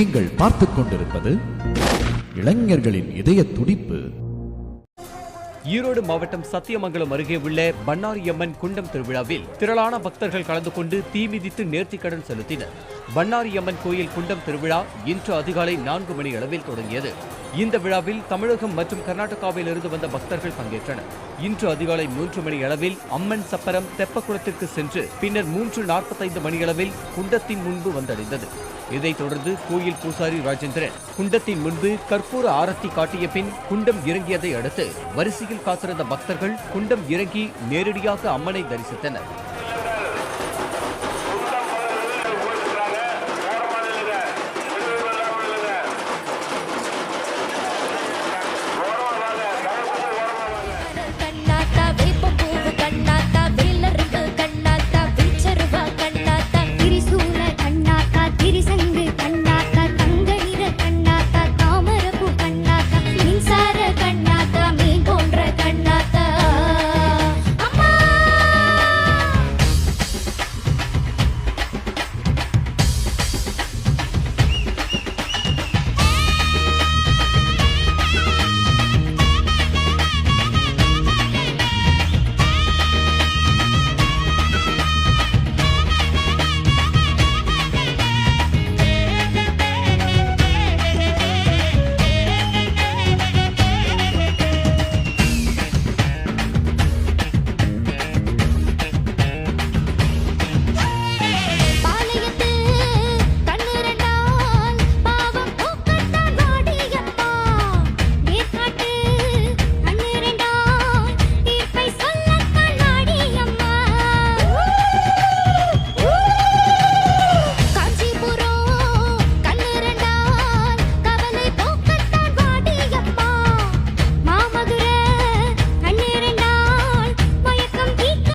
நீங்கள் பார்த்துக் கொண்டிருப்பது இளைஞர்களின் இதய துடிப்பு. ஈரோடு மாவட்டம் சத்தியமங்கலம் அருகே உள்ள பன்னாரியம்மன் குண்டம் திருவிழாவில் திரளான பக்தர்கள் கலந்து கொண்டு தீ மிதித்து நேர்த்திக்கடன் செலுத்தினர். பன்னாரியம்மன் கோயில் குண்டம் திருவிழா இன்று அதிகாலை நான்கு மணி அளவில் தொடங்கியது. இந்த விழாவில் தமிழகம் மற்றும் கர்நாடகாவில் இருந்து வந்த பக்தர்கள் பங்கேற்றனர். இன்று அதிகாலை மூன்று மணி அளவில் அம்மன் சப்பரம் தெப்பக்குளத்திற்கு சென்று பின்னர் மூன்று நாற்பத்தைந்து மணியளவில் குண்டத்தின் முன்பு வந்தடைந்தது. இதைத் தொடர்ந்து கோயில் பூசாரி ராஜேந்திரன் குண்டத்தின் முன்பு கற்பூர ஆரத்தி காட்டிய பின் குண்டம் இறங்கியதை அடுத்து வரிசையில் காத்திருந்த பக்தர்கள் குண்டம் இறங்கி நேரடியாக அம்மனை தரிசித்தனர்.